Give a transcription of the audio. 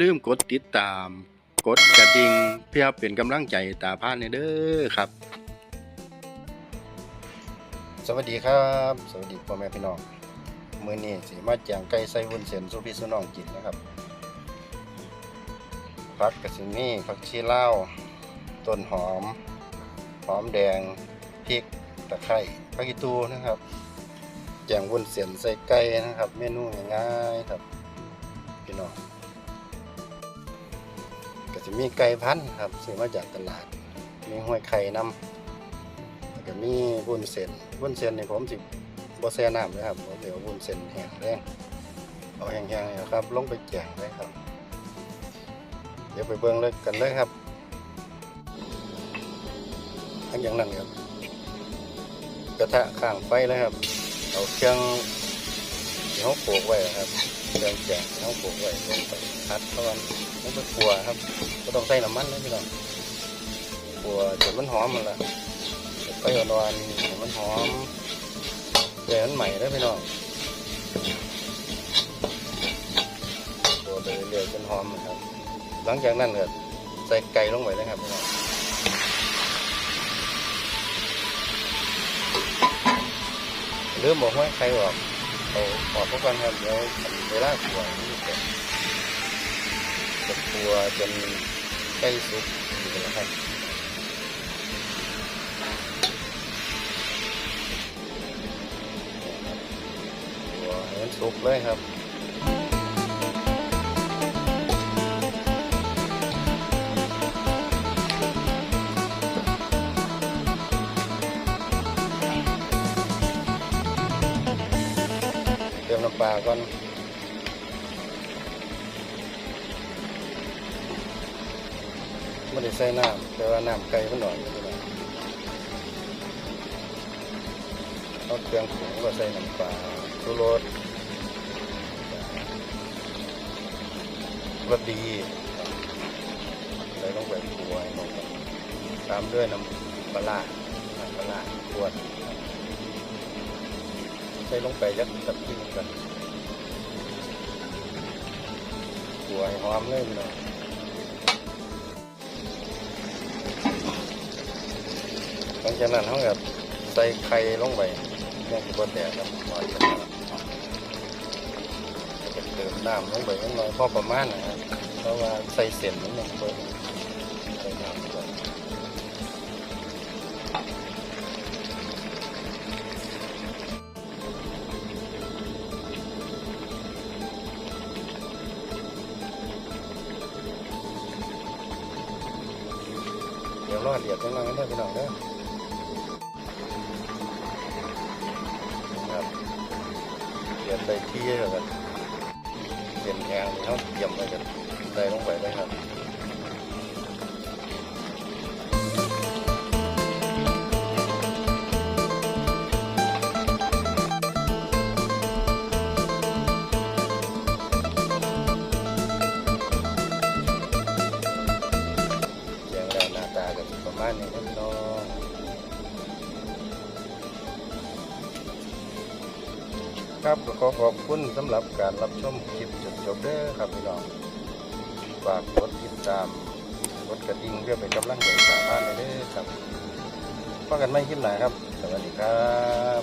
ลืมกดติดตาม กดกระดิ่งเพื่อเป็นกำลังใจตาพานในเด้อครับ สวัสดีครับ สวัสดีพ่อแม่พี่น้องมื้อนี้สิมาแจงไก่ใส่วุ้นเส้นสุพี่สุน้องกินนะครับผักกระสิมีผักชีเล่าต้นหอม หอมแดงพริกตะไคร้ผักอีตูนะครับแจงวุ้นเส้นใส่ไก่นะครับ เมนูง่ายๆครับพี่น้อง ก็จะมีไก่พันธุ์ครับซื้อมาจากตลาด มีห้วยไข่น้ำแล้วก็มีวุ้นเส้นวุ้นเส้นนี่ผมสิบ่แช่น้ำนะครับผมเดี๋ยววุ้นเส้นแห้งแรงเอาแห้งๆนี่ครับ ลงไปแจงเลยครับ เดี๋ยวไปเบิ่งเลยกันเลยครับอันอย่างนั้นครับกระทะข้างไฟเลยครับ เอาเครื่อง เขาโขลกไว้ครับเรื่องแก่เขาโขลกไว้ลงไปพัดเข้ากันมันไปขัวครับก็ต้องใส่น้ำมันนะพี่น้องขัวจนมันหอมมันละไปอ่อนมันหอมแต่มันใหม่นะพี่น้องขัวไปเรื่อยจนหอมนะครับ หลังจากนั้นก็ใส่ไก่ลงไปเลยครับพี่น้องหรือบอกว่าใครออก เขาขอพบกันครับเดี๋ยวเวลาขัวนี่จะจะขัวจนใกล้สุกอยู่แล้วครับขัวให้มันสุกเลยครับ น้ำปลาก่อนไม่ได้ใส่น้ำแต่ว่าน้ำไก่มันหน่อยเอาเครื่องปรุงก็ใส่น้ำปลาชูรสรสดีใส่ลงไปขัวลงไปตามด้วยน้ำปลาร้าน้ำปลาร้าขวด ใส่ลงไปยัดกับกินกันหัวหอมเล่น้องหลังจากนั้นเขาก็ใส่ไข่ลงไปยังบดแดดครับพอจจะเติมน้ำลงไปนิดหน่อยพอประมาณนะครับเพราะว่าใส่เส้นมันเปิดใส่น้ำก่อน เดี๋ยวรอดเดียดจังเลยนะพี่น้องเด้อครับเดียดไปที่แล้วกันเปลี่ยนแห้งนี่เขาเตรียมไว้กันใส่ลงไปเลยครับ มาณนี้นะพี่น้อครับก็ขอขอบคุณสำหรับการรับชมคลิปจนจบเด้อครับพี่น้องฝากกดติดตามกดกระดิ่งเพื่อเป็นกำลังใจสามารถเลยเด้อครับพบกันไม่คลิปหนาครับ สวัสดีครับ